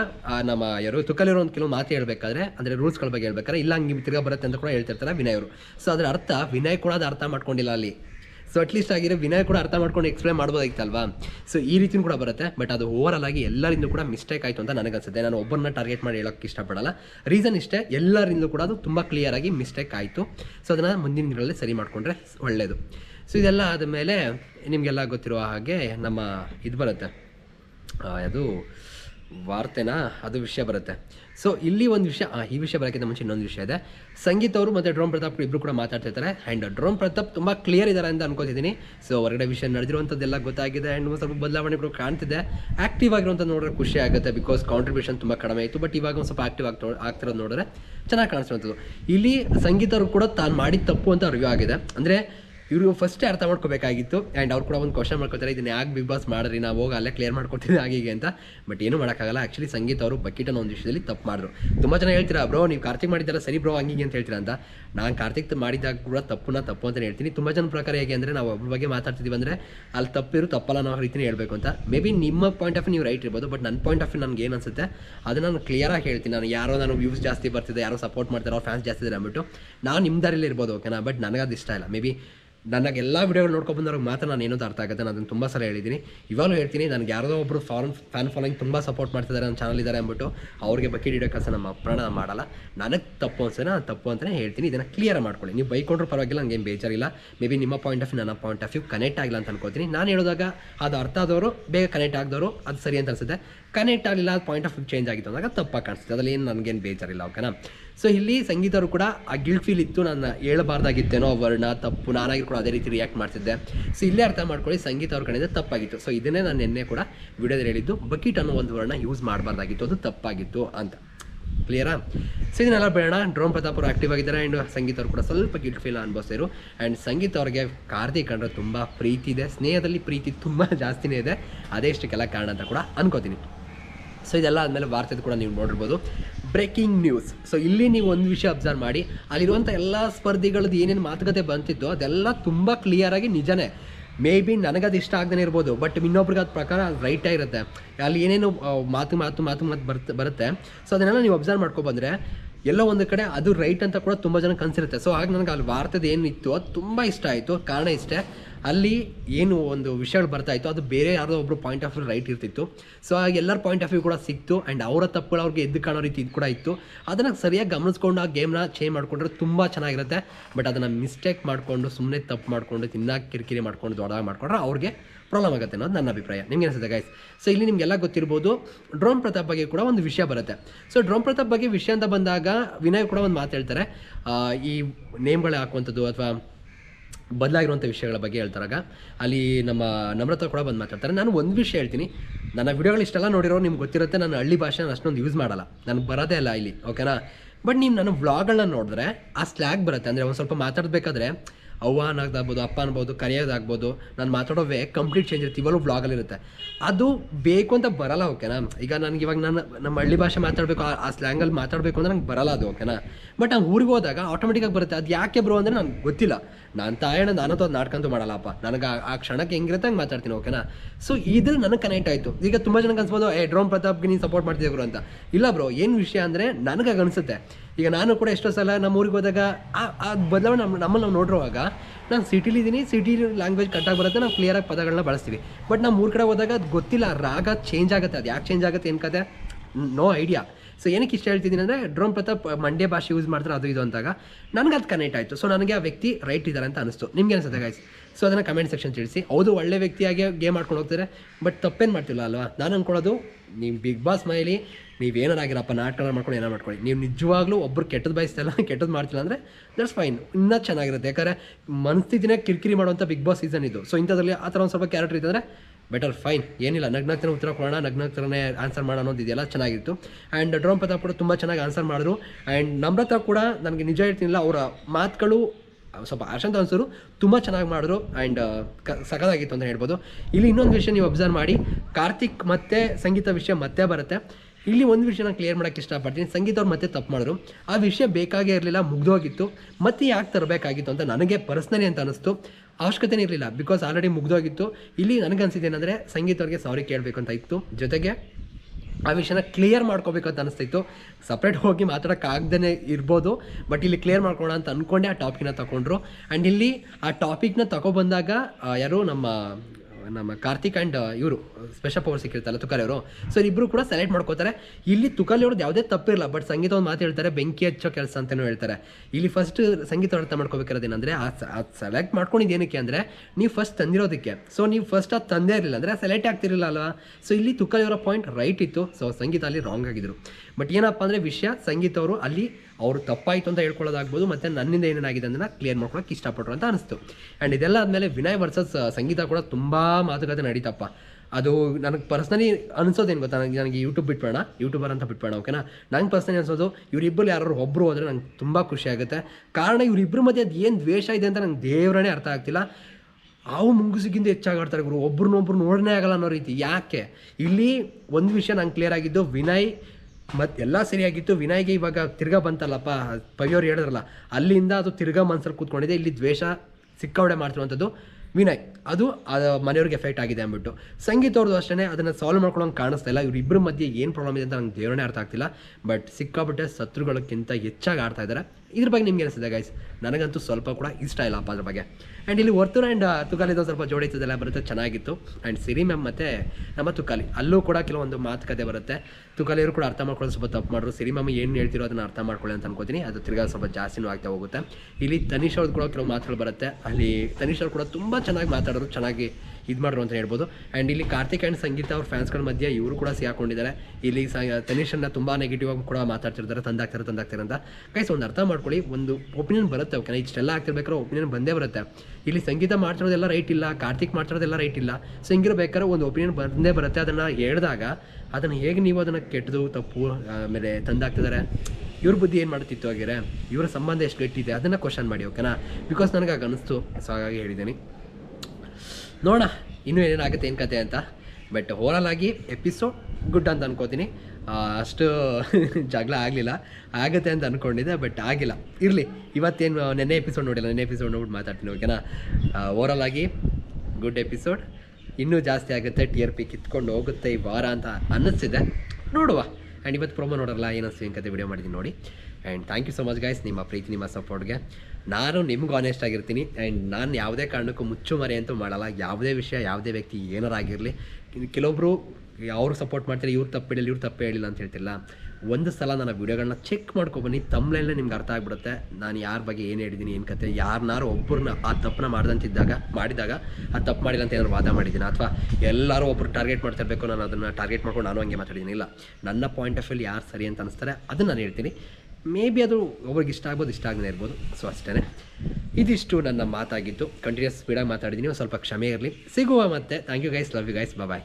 ನಮ್ಮ ಯಾರು ತುಕಲಿರೋ ಒಂದು ಕೆಲವು ಮಾತು ಹೇಳಬೇಕಾದ್ರೆ, ಅಂದರೆ ರೂಲ್ಸ್ಗಳ ಬಗ್ಗೆ ಹೇಳ್ಬೇಕಾದ್ರೆ, ಇಲ್ಲ ಹಂಗೆ ತಿರ್ಗಾ ಬರುತ್ತೆ ಅಂತ ಕೂಡ ಹೇಳ್ತಿರ್ತಾರೆ ಅವರು. ಸೊ ಅದರ ಅರ್ಥ, ವಿನಯ್ ಕೂಡ ಅದು ಅರ್ಥ ಮಾಡ್ಕೊಂಡಿಲ್ಲ ಅಲ್ಲಿ. ಸೊ ಅಟ್ಲೀಸ್ಟ್ ಆಗಿರೋ ವಿನಯ್ ಕೂಡ ಅರ್ಥ ಮಾಡ್ಕೊಂಡು ಎಕ್ಸ್ಪ್ಲೇನ್ ಮಾಡ್ಬೋದಾಗಿತ್ತಲ್ವಾ? ಸೊ ಈ ರೀತಿಯೂ ಕೂಡ ಬರುತ್ತೆ ಬಟ್ ಅದು ಓವರ್ ಆಗಿ ಎಲ್ಲರಿಂದ ಕೂಡ ಮಿಸ್ಟೇಕ್ ಆಯಿತು ಅಂತ ನನಗನ್ಸುತ್ತೆ. ನಾನು ಒಬ್ಬರನ್ನ ಟಾರ್ಗೆಟ್ ಮಾಡಿ ಹೇಳೋಕ್ಕೆ ಇಷ್ಟಪಡಲ್ಲ. ರೀಸನ್ ಇಷ್ಟೇ, ಎಲ್ಲರಿಂದಲೂ ಕೂಡ ಅದು ತುಂಬ ಕ್ಲಿಯರ್ ಆಗಿ ಮಿಸ್ಟೇಕ್ ಆಯಿತು. ಸೊ ಅದನ್ನು ಮುಂದಿನ ದಿನಗಳಲ್ಲಿ ಸರಿ ಮಾಡಿಕೊಂಡ್ರೆ ಒಳ್ಳೆಯದು ಸೊ ಇದೆಲ್ಲ ಆದಮೇಲೆ ನಿಮಗೆಲ್ಲ ಗೊತ್ತಿರುವ ಹಾಗೆ ನಮ್ಮ ಇದು ಬರುತ್ತೆ. ಅದು ವಾರ್ತೆನ, ಅದು ವಿಷಯ ಬರುತ್ತೆ. ಸೊ ಇಲ್ಲಿ ಒಂದು ವಿಷಯ ಈ ವಿಷಯ ಬರೋಕ್ಕಿಂತ ಮುಂಚೆ ಇನ್ನೊಂದು ವಿಷಯ ಇದೆ. ಸಂಗೀತ ಅವರು ಮತ್ತು ಡ್ರೋನ್ ಪ್ರತಾಪ್ ಇಬ್ಬರು ಕೂಡ ಮಾತಾಡ್ತಿರ್ತಾರೆ. ಆ್ಯಂಡ್ ಡ್ರೋನ್ ಪ್ರತಾಪ್ ತುಂಬ ಕ್ಲಿಯರ್ ಇದ್ದಾರೆ ಅಂತ ಅನ್ಕೋತಿದ್ದೀನಿ. ಸೊ ಹೊರಗಡೆ ವಿಷಯ ನಡೆದಿರುವಂಥದ್ದೆಲ್ಲ ಗೊತ್ತಾಗಿದೆ. ಆ್ಯಂಡ್ ಸ್ವಲ್ಪ ಕೂಡ ಕಾಣ್ತಿದೆ. ಆ್ಯಕ್ಟಿವ್ ಆಗಿರುವಂಥ ನೋಡಿದ್ರೆ ಖುಷಿ ಆಗುತ್ತೆ ಬಿಕಾಸ್ ಕಾಂಟ್ರಿಬ್ಯೂಷನ್ ತುಂಬ ಕಡಿಮೆ ಇತ್ತು. ಬಟ್ ಇವಾಗ ಒಂದು ಸ್ವಲ್ಪ ಆಕ್ಟಿವ್ ಆಗ್ತಾ ಆಗ್ತಿರೋದು ನೋಡಿದ್ರೆ ಚೆನ್ನಾಗಿ ಕಾಣಿಸುವಂಥದ್ದು ಇಲ್ಲಿ ಸಂಗೀತ ಅವರು ಕೂಡ ತಾನು ಮಾಡಿದ ತಪ್ಪು ಅಂತ ರಿವ್ಯೂ ಆಗಿದೆ. ಅಂದರೆ ಇವರು ಫಸ್ಟ್ ಅರ್ಥ ಮಾಡ್ಕೋಬೇಕಾಗಿತ್ತು. ಆ್ಯಂಡ್ ಅವ್ರು ಕೂಡ ಒಂದು ಕ್ವಶನ್ ಮಾಡ್ಕೊತಾರೆ ಇದನ್ನ ಯಾಕೆ ಬಿಗ್ ಬಾಸ್ ಮಾಡ್ರಿ? ನಾವು ಹೋಗಿ ಅಲ್ಲೇ ಕ್ಲಿಯರ್ ಮಾಡ್ಕೊತೀವಿ ಹಾಗೀಗೆ ಅಂತ. ಬಟ್ ಏನು ಮಾಡೋಕ್ಕಾಗಲ್ಲ. ಆ್ಯಕ್ಚುಲಿ ಸಂಗೀತ ಅವರು ಬಕೆಟ್ ಅನ್ನೋ ಒಂದು ವಿಷಯದಲ್ಲಿ ತಪ್ಪು ಮಾಡಿದ್ರು. ತುಂಬ ಜನ ಹೇಳ್ತೀರಾ, ಬ್ರೋ, ನೀವು ಕಾರ್ತಿಕ್ ಮಾಡಿದ್ದಾರ? ಸರಿ ಬ್ರೋ, ಹಂಗೆ ಹೀಗೆ ಅಂತ ಹೇಳ್ತೀರಾ ಅಂತ. ನಾನು ಕಾರ್ತಿಕ್ ಮಾಡಿದಾಗ ಕೂಡ ತಪ್ಪುನ ತಪ್ಪು ಅಂತ ಹೇಳ್ತೀನಿ. ತುಂಬ ಜನ ಪ್ರಕಾರ ಹೇಗೆ ಅಂದರೆ, ನಾವು ಒಬ್ಬರ ಬಗ್ಗೆ ಮಾತಾಡ್ತಿದ್ದೀವಿ ಅಂದರೆ, ಅಲ್ಲಿ ತಪ್ಪಿರು, ತಪ್ಪಲ್ಲ ನಾವು ರೀತಿನೇ ಹೇಳಬೇಕು ಅಂತ. ಮೇ ಬಿ ನಿಮ್ಮ ಪಾಯಿಂಟ್ ಆಫ್ ನೀವು ರೈಟ್ ಇರ್ಬೋದು ಬಟ್ ನನ್ನ ಪಾಯಿಂಟ್ ಆಫ್ ವ್ಯೂ ನನಗೆ ಏನು ಅನ್ಸುತ್ತೆ, ಅದನ್ನು ನಾನು ಕ್ಲಿಯರಾಗಿ ಹೇಳ್ತೀನಿ. ನಾನು ಯಾರೋ ನಾನು ವ್ಯೂಸ್ ಜಾಸ್ತಿ ಬರ್ತಿದೆ, ಯಾರೋ ಸಪೋರ್ಟ್ ಮಾಡ್ತಾರೆ ಫ್ಯಾನ್ಸ್ ಜಾಸ್ತಿ ಇದ್ದಾರೆ ಅಂದ್ಬಿಟ್ಟು. ನಾನು ನಿಮ್ಮ ದಾರಿಲಿ ಇರ್ಬೋದು ಓಕೆನಾ ಬಟ್ ನನಗೆ ಅದು ಇಷ್ಟ ಇಲ್ಲ. ಮೇ ಬಿ ನನಗೆ ಎಲ್ಲ ವಿಡಿಯೋಗಳು ನೋಡ್ಕೊಂಡು ಬಂದವ್ರಿಗೆ ಮಾತ್ರ ನಾನು ಏನೋ ಅರ್ಥ ಆಗುತ್ತೆ, ನಾನು ಅದನ್ನು ತುಂಬ ಸಲ ಹೇಳಿದ್ದೀನಿ ಇವಾಗಲೂ ಹೇಳ್ತೀನಿ, ನನಗೆ ಯಾರೋ ಒಬ್ಬರು ಫಾರನ್ ಫ್ಯಾನ್ ಫಾಲೋಯಿಂಗ್ ತುಂಬ ಸಪೋರ್ಟ್ ಮಾಡ್ತಿದ್ದಾರೆ ನನ್ನ ಚಾನಲ್ ಇದ್ದಾರೆ ಅಂದ್ಬಿಟ್ಟು, ಅವ್ರಿಗೆ ಬಕ್ಕಿ ಹಿಡಿಯೋ ಕೆಲಸ ನಮ್ಮ ಪ್ರಾಣ ಮಾಡಲ್ಲ. ನನಗೆ ತಪ್ಪು ಅನ್ಸಿದ್ರೆ ನಾನು ತಪ್ಪು ಅಂತಲೇ ಹೇಳ್ತೀನಿ, ಇದನ್ನು ಕ್ಲಿಯರ್ ಮಾಡ್ಕೊಳ್ಳಿ. ನೀವು ಬೈಕೊಂಡ್ರು ಪರವಾಗಿಲ್ಲ ನನಗೇನು ಬೇಜಾರಿಲ್ಲ. ಮೇ ಬಿ ನಿಮ್ಮ ಪಾಯಿಂಟ್ ಆಫ್ ನನ್ನ ಪಾಯಿಂಟ್ ಆಫ್ ವ್ಯೂ ಕನೆಕ್ಟ್ ಆಗಿಲ್ಲ ಅಂತ ಅನ್ಕೋತೀನಿ ನಾನು ಹೇಳಿದಾಗ ಅದು ಅರ್ಥ ಆದವರು, ಬೇಗ ಕನೆಕ್ಟ್ ಆಗದವರು, ಅದು ಸರಿ ಅಂತ ಅನ್ಸುತ್ತೆ. ಕನೆಕ್ಟ್ ಆಗಲಿಲ್ಲ ಪಾಯಿಂಟ್ ಆಫ್ ವ್ಯೂ ಚೇಂಜ್ ಆಗಿತ್ತು ಅಂದಾಗ ತಪ್ಪಾಗಿ ಕಾಣಿಸುತ್ತೆ. ಅದರಲ್ಲಿ ಏನು ನನಗೇನು ಬೇಜಾರಿಲ್ಲ ಓಕೆನಾ ಸೊ ಇಲ್ಲಿ ಸಂಗೀತವರು ಕೂಡ ಆ ಗಿಲ್ಟ್ ಫೀಲ್ ಇತ್ತು, ನಾನು ಹೇಳಬಾರ್ದಾಗಿತ್ತೇನೋ ವರ್ಣ ತಪ್ಪು ನಾನಾಗಿ ಕೂಡ ಅದೇ ರೀತಿ ರಿಯಾಕ್ಟ್ ಮಾಡ್ತಿದ್ದೆ. ಸೊ ಇಲ್ಲೇ ಅರ್ಥ ಮಾಡ್ಕೊಳ್ಳಿ, ಸಂಗೀತ ಅವ್ರ ಕಡೆಯಿಂದ ತಪ್ಪಾಗಿತ್ತು. ಸೊ ಇದನ್ನೇ ನಾನು ನಿನ್ನೆ ಕೂಡ ವಿಡಿಯೋದಲ್ಲಿ ಹೇಳಿದ್ದು, ಬಕೀಟ್ ಅನ್ನೋ ಒಂದು ವರ್ಣ ಯೂಸ್ ಮಾಡಬಾರ್ದಾಗಿತ್ತು, ಅದು ತಪ್ಪಾಗಿತ್ತು ಅಂತ. ಕ್ಲಿಯರಾ ಸೊ ಇದನ್ನೆಲ್ಲ ಬೇಡ ಡ್ರೋನ್ ಪ್ರತಾಪ್ ಅವರು ಆಕ್ಟಿವ್ ಆಗಿದ್ದಾರೆ ಆ್ಯಂಡ್ ಸಂಗೀತ ಅವರು ಕೂಡ ಸ್ವಲ್ಪ ಗಿಲ್ಟ್ ಫೀಲ್ ಅನುಭವಿಸಿದ್ರು. ಆ್ಯಂಡ್ ಸಂಗೀತ ಅವ್ರಿಗೆ ಕಾರ್ತಿಕ್ ಕಂಡ್ರೆ ತುಂಬ ಪ್ರೀತಿ ಇದೆ. ಸ್ನೇಹದಲ್ಲಿ ಪ್ರೀತಿ ತುಂಬ ಜಾಸ್ತಿನೇ ಇದೆ. ಅದೇ ಇಷ್ಟಕ್ಕೆಲ್ಲ ಕಾರಣ ಅಂತ ಕೂಡ ಅನ್ಕೋತೀನಿ. ಸೊ ಇದೆಲ್ಲ ಆದಮೇಲೆ ವಾರ್ತೆದು ಕೂಡ ನೀವು ನೋಡಿರ್ಬೋದು. Breaking news. ಸೊ ಇಲ್ಲಿ ನೀವು ಒಂದು ವಿಷಯ ಅಬ್ಸರ್ವ್ ಮಾಡಿ. ಅಲ್ಲಿರುವಂಥ ಎಲ್ಲ ಸ್ಪರ್ಧಿಗಳದ್ದು ಏನೇನು ಮಾತುಕತೆ ಬಂತಿತ್ತು ಅದೆಲ್ಲ ತುಂಬ ಕ್ಲಿಯರಾಗಿ ನಿಜನೇ. ಮೇ ಬಿ ನನಗದು ಇಷ್ಟ ಆಗದೇ ಇರ್ಬೋದು ಬಟ್ ಇನ್ನೊಬ್ರಿಗೆ ಅದ ಪ್ರಕಾರ ಅದು ರೈಟೇ ಇರುತ್ತೆ. ಅಲ್ಲಿ ಏನೇನು ಮಾತು ಮಾತು ಮಾತು ಮಾತು ಬರ್ತ, ಬರುತ್ತೆ. ಸೊ ಅದನ್ನೆಲ್ಲ ನೀವು ಅಬ್ಸರ್ವ್ ಮಾಡ್ಕೊಬಂದರೆ ಎಲ್ಲೋ ಒಂದು ಕಡೆ ಅದು ರೈಟ್ ಅಂತ ಕೂಡ ತುಂಬ ಜನ ಕನ್ಸಿರುತ್ತೆ. ಸೊ ಹಾಗೆ ನನಗೆ ಅಲ್ಲಿ ವಾರ್ತದ ಏನಿತ್ತು ಅದು ತುಂಬ ಇಷ್ಟ ಆಯಿತು. ಕಾರಣ ಇಷ್ಟೇ. ಅಲ್ಲಿ ಏನು ಒಂದು ವಿಷಯಗಳು ಬರ್ತಾ ಇತ್ತು, ಅದು ಬೇರೆ ಯಾರದೋ ಒಬ್ಬರು ಪಾಯಿಂಟ್ ಆಫ್ ವ್ಯೂ ರೈಟ್ ಇರ್ತಿತ್ತು. ಸೊ ಹಾಗೆ ಎಲ್ಲರ ಪಾಯಿಂಟ್ ಆಫ್ ವ್ಯೂ ಕೂಡ ಸಿಕ್ತು ಆ್ಯಂಡ್ ಅವರ ತಪ್ಪುಗಳು ಅವ್ರಿಗೆ ಎದ್ದು ಕಾಣೋ ರೀತಿ ಇದು ಕೂಡ ಇತ್ತು. ಅದನ್ನು ಸರಿಯಾಗಿ ಗಮನಿಸ್ಕೊಂಡು ಆ ಗೇಮ್ನ ಚೇಂಜ್ ಮಾಡಿಕೊಂಡ್ರೆ ತುಂಬ ಚೆನ್ನಾಗಿರುತ್ತೆ. ಬಟ್ ಅದನ್ನು ಮಿಸ್ಟೇಕ್ ಮಾಡಿಕೊಂಡು ಸುಮ್ಮನೆ ತಪ್ಪು ಮಾಡಿಕೊಂಡು ತಿನ್ನ ಕಿರಿಕಿರಿ ಮಾಡ್ಕೊಂಡು, ದೊಡ್ಡದಾಗಿ ಮಾಡಿಕೊಂಡ್ರೆ ಅವ್ರಿಗೆ ಪ್ರಾಬ್ಲಮ್ ಆಗುತ್ತೆ ಅನ್ನೋದು ನನ್ನ ಅಭಿಪ್ರಾಯ. ನಿಮ್ಗೆ ಅನಿಸುತ್ತೆ ಗೈಸ್ ಸೊ ಇಲ್ಲಿ ನಿಮಗೆಲ್ಲ ಗೊತ್ತಿರ್ಬೋದು, ಡ್ರೋನ್ ಪ್ರತಾಪ್ ಬಗ್ಗೆ ಕೂಡ ಒಂದು ವಿಷಯ ಬರುತ್ತೆ. ಸೊ ಡ್ರೋನ್ ಪ್ರತಾಪ್ ಬಗ್ಗೆ ವಿಷಯ ಅಂತ ಬಂದಾಗ ವಿನಯ್ ಕೂಡ ಒಂದು ಮಾತು ಹೇಳ್ತಾರೆ. ಈ ನೇಮ್ಗಳೇ ಹಾಕುವಂಥದ್ದು ಅಥವಾ ಬದಲಾಗಿರುವಂಥ ವಿಷಯಗಳ ಬಗ್ಗೆ ಹೇಳ್ತಾರಾಗ, ಅಲ್ಲಿ ನಮ್ಮ ನಮ್ರತ ಕೂಡ ಬಂದು ಮಾತಾಡ್ತಾರೆ. ನಾನು ಒಂದು ವಿಷಯ ಹೇಳ್ತೀನಿ. ನನ್ನ ವಿಡಿಯೋಗಳು ಇಷ್ಟೆಲ್ಲ ನೋಡಿರೋ ನಿಮ್ಗೆ ಗೊತ್ತಿರುತ್ತೆ, ನಾನು ಹಳ್ಳಿ ಭಾಷೆ ಅಷ್ಟೊಂದು ಯೂಸ್ ಮಾಡಲ್ಲ. ನಾನು ಬರೋದೇ ಅಲ್ಲ ಇಲ್ಲಿ ಓಕೆನಾ ಬಟ್ ನೀವು ನನ್ನ ವ್ಲಾಗ್ಗಳನ್ನ ನೋಡಿದ್ರೆ, ಆ ಸ್ಲ್ಯಾಗ್ ಬರುತ್ತೆ. ಅಂದರೆ ಒಂದು ಸ್ವಲ್ಪ ಮಾತಾಡಬೇಕಾದ್ರೆ ಅವ್ವ ಅನ್ನೋದಾಗ್ಬೋದು ಅಪ್ಪ ಅನ್ಬೋದು, ಕರೆಯೋದಾಗ್ಬೋದು, ನಾನು ಮಾತಾಡೋ ವೇ ಕಂಪ್ಲೀಟ್ ಚೇಂಜ್ ಇರುತ್ತೆ ಅಲ್ಲಿ ಇರುತ್ತೆ. ಅದು ಬೇಕು ಅಂತ ಬರಲ್ಲ ಓಕೆನಾ ಈಗ ನನಗೆ ಇವಾಗ ನಾನು ನಮ್ಮ ಹಳ್ಳಿ ಭಾಷೆ ಮಾತಾಡಬೇಕು, ಆ ಸ್ಲ್ಯಾಂಗಲ್ಲಿ ಮಾತಾಡಬೇಕು ಅಂದ್ರೆ ನಂಗೆ ಬರಲ್ಲ ಅದು ಓಕೆನಾ ಬಟ್ ನಾನು ಊರಿಗೆ ಹೋದಾಗ ಆಟೋಮೆಟಿಕಾಗಿ ಬರುತ್ತೆ. ಅದು ಯಾಕೆ ಬ್ರೋ ಅಂದರೆ ನನಗೆ ಗೊತ್ತಿಲ್ಲ. ನಾನು ತಾಯಣ್ಣ, ನಾನು ಅದು ನಾಟ್ಕಂತೂ ಮಾಡಲ್ಲಪ್ಪ ನನಗೆ ಆ- ಕ್ಷಣಕ್ಕೆ ಹೆಂಗಿರುತ್ತೆ ಹಂಗೆ ಮಾತಾಡ್ತೀನಿ ಓಕೆನಾ ಸೊ ಇದ್ರ ನನಗೆ ಕನೆಕ್ಟ್ ಆಯಿತು. ಈಗ ತುಂಬ ಜನಕ್ಕೆ ಅನ್ಸ್ಬೋದು ಏ, ಡ್ರೋನ್ ಪ್ರತಾಪ್ಗೆ ನೀನು ಸಪೋರ್ಟ್ ಮಾಡ್ತಿದ್ದೆ ಗುರು ಅಂತ. ಇಲ್ಲ ಬ್ರೋ ಏನು ವಿಷಯ ಅಂದರೆ ನನಗೆ ಅನಿಸುತ್ತೆ. ಈಗ ನಾನು ಕೂಡ ಎಷ್ಟೋ ಸಲ ನಮ್ಮ ಊರಿಗೆ ಹೋದಾಗ, ಆ ಬದಲಾವಣೆ ನಮ್ಮ ನಮ್ಮಲ್ಲಿ ನಾವು ನೋಡಿರುವಾಗ, ನಾನು ಸಿಟಿಲಿ ಇದ್ದೀನಿ ಸಿಟಿ ಲ್ಯಾಂಗ್ವೇಜ್ ಕಟ್ಟಾಗಿ ಬರುತ್ತೆ, ನಾವು ಕ್ಲಿಯರಾಗಿ ಪದಗಳನ್ನ ಬಳಸ್ತೀವಿ. ಬಟ್ ನಮ್ಮ ಊರ ಕಡೆ ಹೋದಾಗ ಅದು ಗೊತ್ತಿಲ್ಲ, ರಾಗ ಚೇಂಜ್ ಆಗುತ್ತೆ, ಅದು ಯಾಕೆ ಚೇಂಜ್ ಆಗುತ್ತೆ ಏನು ಕತೆ? ನೋ ಐಡಿಯಾ ಸೊ ಏನಕ್ಕೆ ಇಷ್ಟ ಹೇಳ್ತಿದ್ದೀನಿ ಅಂದರೆ, ಡ್ರೋನ್ ಪ್ರತಾಪ್ ಮಂಡ್ಯ ಭಾಷೆ ಯೂಸ್ ಮಾಡ್ತಾರೆ, ಅದು ಇದು ಅಂದಾಗ, ನನಗೆ ಅದು ಕನೆಕ್ಟ್ ಆಯಿತು. ಸೊ ನನಗೆ ಆ ವ್ಯಕ್ತಿ ರೈಟ್ ಇದ್ದಾರೆ ಅಂತ ಅನಿಸ್ತು. ನಿಮ್ಗೆ ಅನಿಸುತ್ತೆ ಗಾಯ್ಸ್ ಸೊ ಅದನ್ನು ಕಮೆಂಟ್ ಸೆಕ್ಷನ್ ತಿಳಿಸಿ. ಹೌದು, ಒಳ್ಳೆ ವ್ಯಕ್ತಿಯಾಗಿ ಗೇಮ್ ಮಾಡ್ಕೊಂಡು ಹೋಗ್ತಾರೆ ಬಟ್ ತಪ್ಪೇನು ಮಾಡ್ತಿಲ್ಲ ಅಲ್ವಾ? ನಾನು ಅಂದ್ಕೊಳ್ಳೋದು ನೀವು ಬಿಗ್ ಬಾಸ್ ಮೈಲಿ ನೀವೇನಾಗಿರಪ್ಪ ನಾಟಕ ಮಾಡ್ಕೊಂಡು ಏನೋ ಮಾಡ್ಕೊಳ್ಳಿ. ನೀವು ನಿಜವಾಗ್ಲೂ ಒಬ್ಬರು ಕೆಟ್ಟದ್ದು ಬಯಸ್ತಿಲ್ಲ ಕೆಟ್ಟದ್ದು ಮಾಡ್ತಿಲ್ಲ ಅಂದರೆ ದಟ್ಸ್ ಫೈನ್ ಇನ್ನೂ ಚೆನ್ನಾಗಿರುತ್ತೆ. ಯಾಕಂದರೆ ಮನಸ್ಥಿತಿನ ಕಿರಿಕಿರಿ ಮಾಡುವಂಥ ಬಿಗ್ ಬಾಸ್ ಸೀಸನ್ ಇದು. ಸೊ ಇಂಥದ್ರಲ್ಲಿ ಆ ಥರ ಒಂದು ಸ್ವಲ್ಪ ಕ್ಯಾರೆಕ್ಟರ್ ಇತ್ತಂದರೆ ಬೆಟರ್ ಫೈನ್ ಏನಿಲ್ಲ ನಗ್ನಾಗ್ತಾನೆ ಉತ್ತರ ಕೊಡೋಣ ನಗ್ನಾಗ್ತಾನೆ ಆನ್ಸರ್ ಮಾಡೋಣ ಅನ್ನೋದು ಇದೆಲ್ಲ ಚೆನ್ನಾಗಿತ್ತು. ಆ್ಯಂಡ್ ಡ್ರೋಮ್ ಪ್ರತಾಪ್ ಕೂಡ ತುಂಬ ಚೆನ್ನಾಗಿ ಆನ್ಸರ್ ಮಾಡಿದ್ರು. ಆ್ಯಂಡ್ ನಮ್ರತಾ ಕೂಡ ನನಗೆ ನಿಜ ಹೇಳ್ತೀನಿಲ್ಲ, ಅವರ ಮಾತುಗಳು, ಸ್ವಲ್ಪ ಅಶಂತ ಅನ್ಸರು ತುಂಬ ಚೆನ್ನಾಗಿ ಮಾಡಿದ್ರು. ಆ್ಯಂಡ್ ಕ, ಸಖತ್ತಾಗಿತ್ತು ಅಂತ ಹೇಳ್ಬೋದು. ಇಲ್ಲಿ ಇನ್ನೊಂದು ವಿಷಯ ನೀವು ಅಬ್ಸರ್ವ್ ಮಾಡಿ. ಕಾರ್ತಿಕ್ ಮತ್ತು ಸಂಗೀತ ವಿಷಯ ಮತ್ತೆ ಬರುತ್ತೆ. ಇಲ್ಲಿ ಒಂದು ವಿಷಯ ನಾನು ಕ್ಲಿಯರ್ ಮಾಡೋಕ್ಕೆ ಇಷ್ಟಪಡ್ತೀನಿ. ಸಂಗೀತ ಅವ್ರು ಮತ್ತೆ ತಪ್ಪು ಮಾಡಿದ್ರು. ಆ ವಿಷಯ ಬೇಕಾಗೇ ಇರಲಿಲ್ಲ, ಮುಗ್ದೋಗಿತ್ತು. ಮತ್ತೆ ಯಾಕೆ ತರಬೇಕಾಗಿತ್ತು ಅಂತ ನನಗೆ ಪರ್ಸ್ನಲಿ ಅಂತ ಅನಿಸ್ತು. ಅವಶ್ಯಕತೆನೇ ಇರಲಿಲ್ಲ ಬಿಕಾಸ್ ಆಲ್ರೆಡಿ ಮುಗ್ದೋಗಿತ್ತು. ಇಲ್ಲಿ ನನಗನ್ಸಿದ್ದು ಏನಂದರೆ, ಸಂಗೀತ ಅವ್ರಿಗೆ ಸಾರಿ ಕೇಳಬೇಕು ಅಂತ ಇತ್ತು. ಜೊತೆಗೆ ಆ ವಿಷಯನ ಕ್ಲಿಯರ್ ಮಾಡ್ಕೋಬೇಕು ಅಂತ ಅನಿಸ್ತಿತ್ತು. ಸಪ್ರೇಟ್ ಹೋಗಿ ಮಾತಾಡೋಕ್ಕಾಗ್ದೇ ಇರ್ಬೋದು ಬಟ್ ಇಲ್ಲಿ ಕ್ಲಿಯರ್ ಮಾಡ್ಕೊಳ್ಳೋಣ ಅಂತ ಅಂದ್ಕೊಂಡೆ ಆ ಟಾಪಿಕ್ನ ತಗೊಂಡ್ರು ಆ್ಯಂಡ್ ಇಲ್ಲಿ ಆ ಟಾಪಿಕ್ನ ತಗೊಬಂದಾಗ ಯಾರು ನಮ್ಮ ನಮ್ಮ ಕಾರ್ತಿಕ್ ಆ್ಯಂಡ್ ಇವರು ಸ್ಪೆಷಲ್ ಪವರ್ ಸಿಕ್ಕಿರ್ತಲ್ಲ ತುಕಾಲಿ ಅವರು. ಸೊ ಇಬ್ಬರು ಕೂಡ ಸೆಲೆಕ್ಟ್ ಮಾಡ್ಕೋತಾರೆ. ಇಲ್ಲಿ ತುಕಾಲಿ ಅವ್ರದ್ದು ಯಾವುದೇ ತಪ್ಪಿರಲ್ಲ ಬಟ್ ಸಂಗೀತ ಒಂದು ಮಾತು ಹೇಳ್ತಾರೆ, ಬೆಂಕಿ ಹಚ್ಚೋ ಕೆಲಸ ಅಂತಲೂ ಹೇಳ್ತಾರೆ. ಇಲ್ಲಿ ಫಸ್ಟ್ ಸಂಗೀತ ಅರ್ಥ ಮಾಡ್ಕೋಬೇಕಾದ್ರೆ ಏನಂದರೆ ಆ ಸೆಲೆಕ್ಟ್ ಮಾಡ್ಕೊಂಡಿದ್ದು ಏನಕ್ಕೆ ಅಂದರೆ, ನೀವು ಫಸ್ಟ್ ತಂದಿರೋದಕ್ಕೆ. ಸೊ ನೀವು ಫಸ್ಟ್ ಅದು ತಂದೇ ಇರಲಿಲ್ಲ ಅಂದರೆ ಸೆಲೆಕ್ಟ್ ಆಗ್ತಿರಲಿಲ್ಲ ಅಲ್ವಾ? ಸೊ ಇಲ್ಲಿ ತುಕಾಲಿ ಅವರ ಪಾಯಿಂಟ್ ರೈಟ್ ಇತ್ತು. ಸೊ ಸಂಗೀತ ಅಲ್ಲಿ ರಾಂಗ್ ಆಗಿದ್ರು. ಬಟ್ ಏನಪ್ಪ ಅಂದರೆ ವಿಷಯ ಸಂಗೀತ ಅವರು ಅಲ್ಲಿ ಅವರು ತಪ್ಪಾಯಿತು ಅಂತ ಹೇಳ್ಕೊಳ್ಳೋದಾಗ್ಬೋದು, ಮತ್ತು ನನ್ನಿಂದ ಏನೇನಾಗಿದೆ ಅದನ್ನು ಕ್ಲಿಯರ್ ಮಾಡ್ಕೊಳಕ್ಕೆ ಇಷ್ಟಪಟ್ಟರು ಅಂತ ಅನಿಸ್ತು. ಆ್ಯಂಡ್ ಇದೆಲ್ಲ ಆದಮೇಲೆ ವಿನಯ್ ವರ್ಸಸ್ ಸಂಗೀತ ಕೂಡ ತುಂಬ ಮಾತುಕತೆ ನಡೀತಪ್ಪ. ಅದು ನನಗೆ ಪರ್ಸ್ನಲಿ ಅನಿಸೋದೇನು ಗೊತ್ತಾ? ನನಗೆ ನನಗೆ ಯೂಟ್ಯೂಬ್ ಬಿಟ್ಬೇಡ. ಯೂಟ್ಯೂಬರ್ ಅಂತ ಬಿಟ್ಬೇಡ ಓಕೆನಾ ನಂಗೆ ಪರ್ಸ್ನಲಿ ಅನಿಸೋದು ಇವರಿಬ್ಬರು ಯಾರು ಒಬ್ಬರು ಹೋದರೆ ನಂಗೆ ತುಂಬ ಖುಷಿ ಆಗುತ್ತೆ. ಕಾರಣ ಇವರಿಬ್ಬರ ಮಧ್ಯೆ ಅದು ಏನು ದ್ವೇಷ ಇದೆ ಅಂತ ನಂಗೆ ದೇವರೇ ಅರ್ಥ ಆಗ್ತಿಲ್ಲ. ಅವು ಮುಂಗುಸಿಗಿಂತ ಹೆಚ್ಚಾಗಿ ಆಡ್ತಾರೆ ಗುರು. ಒಬ್ರನ್ನೊಬ್ರು ನೋಡನೇ ಆಗಲ್ಲ ಅನ್ನೋ ರೀತಿ. ಯಾಕೆ? ಇಲ್ಲಿ ಒಂದು ವಿಷಯ ನಂಗೆ ಕ್ಲಿಯರ್ ಆಗಿದ್ದು, ವಿನಯ್ ಮತ್ತು ಎಲ್ಲ ಸರಿಯಾಗಿತ್ತು. ವಿನಯ್ಗೆ ಇವಾಗ ತಿರ್ಗಾ ಬಂತಲ್ಲಪ್ಪ, ಪವಿಯವ್ರು ಹೇಳಿದ್ರಲ್ಲ, ಅಲ್ಲಿಂದ ಅದು ತಿರ್ಗಾ ಮನ್ಸಲ್ಲಿ ಕೂತ್ಕೊಂಡಿದೆ. ಇಲ್ಲಿ ದ್ವೇಷ ಸಿಕ್ಕಾವಡೆ ಮಾಡ್ತಿರುವಂಥದ್ದು ವಿನಯ್. ಅದು ಮನೆಯವ್ರಿಗೆ ಎಫೆಕ್ಟ್ ಆಗಿದೆ ಅಂದ್ಬಿಟ್ಟು. ಸಂಗೀತ ಅವ್ರದ್ದು ಅಷ್ಟೇ ಅದನ್ನು ಸಾಲ್ವ್ ಮಾಡ್ಕೊಳ್ಳೋಂಗೆ ಕಾಣಿಸ್ತಾ ಇಲ್ಲ. ಇವ್ರಿಬ್ಬರ ಮಧ್ಯೆ ಏನು ಪ್ರಾಬ್ಲಮ್ ಇದೆ ಅಂತ ನಂಗೆ ದೇವರೇ ಅರ್ಥ ಆಗ್ತಿಲ್ಲ. ಬಟ್ ಸಿಕ್ಕಾಬಿಟ್ಟೆ ಶತ್ರುಗಳಕ್ಕಿಂತ ಹೆಚ್ಚಾಗಿ ಆಡ್ತಾ ಇದ್ದಾರೆ. ಇದ್ರ ಬಗ್ಗೆ ನಿಮ್ಗೆ ಅನಿಸಿದೆ ಗೈಸ್ ನನಗಂತೂ ಸ್ವಲ್ಪ ಕೂಡ ಇಷ್ಟ ಇಲ್ಲಪ್ಪ ಅದ್ರ ಬಗ್ಗೆ. ಆ್ಯಂಡ್ ಇಲ್ಲಿ ವರ್ತೂರ್ ಆ್ಯಂಡ್ ತುಕಾಲಿದ ಸ್ವಲ್ಪ ಜೋಡಿಸೋದೆಲ್ಲ ಬರುತ್ತೆ, ಚೆನ್ನಾಗಿತ್ತು. ಆ್ಯಂಡ್ ಸಿರಿ ಮ್ಯಾಮ್ ಮತ್ತು ನಮ್ಮ ತುಕಾಲಿ. ಅಲ್ಲೂ ಕೂಡ ಕೆಲವೊಂದು ಮಾತುಕತೆ ಬರುತ್ತೆ. ತುಕಾಲಿಯವರು ಕೂಡ ಅರ್ಥ ಮಾಡ್ಕೊಳ್ಳೋ ಸ್ವಲ್ಪ ತಪ್ಪು ಮಾಡ್ರು. ಸಿರಿ ಮ್ಯಾಮ್ ಏನು ಹೇಳ್ತಿರೋ ಅದನ್ನು ಅರ್ಥ ಮಾಡ್ಕೊಳ್ಳಿ ಅಂತ ಅನ್ಕೋತೀನಿ. ಅದು ತಿರ್ಗಾ ಸ್ವಲ್ಪ ಜಾಸ್ತಿನೂ ಆಗ್ತಾ ಹೋಗುತ್ತೆ. ಇಲ್ಲಿ ತನಿಷ್ ಅವ್ರದ್ದು ಕೂಡ ಕೆಲವು ಮಾತುಗಳು ಬರುತ್ತೆ. ಅಲ್ಲಿ ತನಿಷ್ ಅವ್ರು ಕೂಡ ತುಂಬ ಚೆನ್ನಾಗಿ ಮಾತಾಡೋರು, ಚೆನ್ನಾಗಿ ಇದು ಮಾಡ್ರು ಅಂತ ಹೇಳ್ಬೋದು. ಆ್ಯಂಡ್ ಇಲ್ಲಿ ಕಾರ್ತಿಕ್ ಆ್ಯಂಡ್ ಸಂಗೀತ ಅವ್ರ ಫ್ಯಾನ್ಸ್ಗಳ ಮಧ್ಯೆ ಇವರು ಕೂಡ ಸಿಗಾಕೊಂಡಿದ್ದಾರೆ ಇಲ್ಲಿ ತನಿಷನ್ನ ತುಂಬ ನೆಗೆಟಿವ್ ಆಗಿ ಕೂಡ ಮಾತಾಡ್ತಿರ್ತಾರೆ ತಂದಾಗ್ತಾರೆ ತಂದಾಗ್ತಾರೆ ಅಂತ. ಕೈಸ್ ಒಂದು ಅರ್ಥ ಮಾಡ್ಕೊಳ್ಳಿ. ಒಂದು ಒಪಿನಿಯನ್ ಬರುತ್ತೆ ಓಕೆನಾ ಇಷ್ಟೆಲ್ಲ ಆಗ್ತಿರ್ಬೇಕಾದ್ರೆ ಒಪಿನಿಯನ್ ಬಂದೇ ಬರುತ್ತೆ. ಇಲ್ಲಿ ಸಂಗೀತ ಮಾಡ್ತಿರೋದೆಲ್ಲ ರೈಟ್ ಇಲ್ಲ, ಕಾರ್ತಿಕ್ ಮಾಡ್ತಿರೋದೆಲ್ಲ ರೈಟ್ ಇಲ್ಲ. ಸೊ ಹಿಂಗಿರ್ಬೇಕಾದ್ರೆ ಒಂದು ಒಪಿನಿಯನ್ ಬಂದೇ ಬರುತ್ತೆ. ಅದನ್ನು ಹೇಳಿದಾಗ ಅದನ್ನು ಹೇಗೆ ನೀವು ಅದನ್ನು ಕೆಟ್ಟದು, ತಪ್ಪು, ಆಮೇಲೆ ತಂದಾಗ್ತಿದ್ದಾರೆ ಇವ್ರ ಬುದ್ಧಿ ಏನು ಮಾಡುತ್ತಿತ್ತು ಆಗಿರೆ ಇವರ ಸಂಬಂಧ ಎಷ್ಟು ಗಟ್ಟಿದೆ, ಅದನ್ನು ಕ್ವಶನ್ ಮಾಡಿ ಓಕೆನಾ ಬಿಕಾಸ್ ನನಗೆ ಆಗ ಅನಿಸ್ತು ಸೊ ಹಾಗಾಗಿ ಹೇಳಿದ್ದೀನಿ. ನೋಡೋಣ, ಇನ್ನೂ ಏನೇನಾಗುತ್ತೆ, ಏನು ಕತೆ ಅಂತ. ಬಟ್ ಓವರಾಲ್ ಆಗಿ ಎಪಿಸೋಡ್ ಗುಡ್ ಅಂತ ಅನ್ಕೋತೀನಿ. ಅಷ್ಟು ಜಗಳ ಆಗಲಿಲ್ಲ. ಆಗುತ್ತೆ ಅಂತ ಅಂದ್ಕೊಂಡಿದ್ದೆ ಬಟ್ ಆಗಿಲ್ಲ. ಇರಲಿ, ಇವತ್ತೇನು ನೆನ್ನೆ ಎಪಿಸೋಡ್ ನೋಡಿಲ್ಲ, ನೆನ್ನೆ ಎಪಿಸೋಡ್ ನೋಡ್ಬಿಟ್ಟು ಮಾತಾಡ್ತೀನಿ ಓಕೆನಾ ಓವರಾಲ್ ಆಗಿ ಗುಡ್ ಎಪಿಸೋಡ್ ಇನ್ನೂ ಜಾಸ್ತಿ ಆಗುತ್ತೆ ಟಿ ಆರ್ ಪಿ ಕಿತ್ಕೊಂಡು ಹೋಗುತ್ತೆ ಈ ವಾರ ಅಂತ ಅನ್ನಿಸ್ತಿದೆ. ನೋಡುವ. ಆ್ಯಂಡ್ ಇವತ್ತು ಪ್ರೊಮೋ ನೋಡಲ್ಲ ಏನೋ ಕತೆ ವಿಡಿಯೋ ಮಾಡಿದ್ದೀನಿ ನೋಡಿ. And thank you so much guys ನಿಮ್ಮ ಪ್ರೀತಿ, ನಿಮ್ಮ ಸಪೋರ್ಟ್ಗೆ ನಾನು ನಿಮ್ಗೆ ಆನೆಸ್ಟ್ ಆಗಿರ್ತೀನಿ ಆ್ಯಂಡ್ ನಾನು ಯಾವುದೇ ಕಾರಣಕ್ಕೂ ಮುಚ್ಚುಮರೆ ಅಂತೂ ಮಾಡಲ್ಲ. ಯಾವುದೇ ವಿಷಯ, ಯಾವುದೇ ವ್ಯಕ್ತಿ ಏನಾರಾಗಿರಲಿ ಕೆಲವೊಬ್ಬರು ಅವ್ರು ಸಪೋರ್ಟ್ ಮಾಡ್ತಾರೆ, ಇವ್ರು ತಪ್ಪು ಹೇಳಿಲ್ಲ, ಇವ್ರು ತಪ್ಪು ಹೇಳಿಲ್ಲ ಅಂತ ಹೇಳ್ತಿಲ್ಲ. ಒಂದು ಸಲ ನನ್ನ ವೀಡಿಯೋಗಳನ್ನ ಚೆಕ್ ಮಾಡ್ಕೊಬನ್ನಿ ತಮ್ಮಲ್ಲೇ ನಿಮ್ಗೆ ಅರ್ಥ ಆಗ್ಬಿಡುತ್ತೆ. ನಾನು ಯಾರ ಬಗ್ಗೆ ಏನು ಹೇಳಿದ್ದೀನಿ ಏನು ಕತೆ ಯಾರನ್ನಾರು ಒಬ್ಬರನ್ನ ಆ ತಪ್ಪನ್ನ ಮಾಡ್ದಂತಿದ್ದಾಗ, ಮಾಡಿದಾಗ, ಆ ತಪ್ಪು ಮಾಡಿಲ್ಲ ಅಂತ ಏನಾದ್ರು ವಾದ ಮಾಡಿದ್ದೀನಿ ಅಥವಾ ಎಲ್ಲರೂ ಒಬ್ಬರು ಟಾರ್ಗೆಟ್ ಮಾಡ್ತಿರ್ಬೇಕು, ನಾನು ಅದನ್ನು ಟಾರ್ಗೆಟ್ ಮಾಡ್ಕೊಂಡು ನಾನು ಹಂಗೆ ಮಾತಾಡಿದ್ದೀನಿ ಇಲ್ಲ. ನನ್ನ ಪಾಯಿಂಟ್ ಆಫ್ ವ್ಯೂ ಯಾರು ಸರಿ ಅಂತ ಅನಿಸ್ತಾರೆ, ಅದನ್ನು ನಾನು ಹೇಳ್ತೀನಿ. ಮೇ ಬಿ ಅದು ಒಬ್ರಿಗೆ ಇಷ್ಟ ಆಗ್ಬೋದು, ಇಷ್ಟ ಆಗದೇ ಇರ್ಬೋದು. ಸೊ ಅಷ್ಟೇ ಇದಿಷ್ಟು ನನ್ನ ಮಾತಾಗಿತ್ತು ಕಂಟಿನ್ಯೂಸ್ ಸ್ಪೀಡಾಗಿ ಮಾತಾಡಿದ್ದೀನಿ. ಸ್ವಲ್ಪ ಕ್ಷಮೆ ಇರಲಿ. ಸಿಗುವ ಮತ್ತೆ. Thank you guys love you guys bye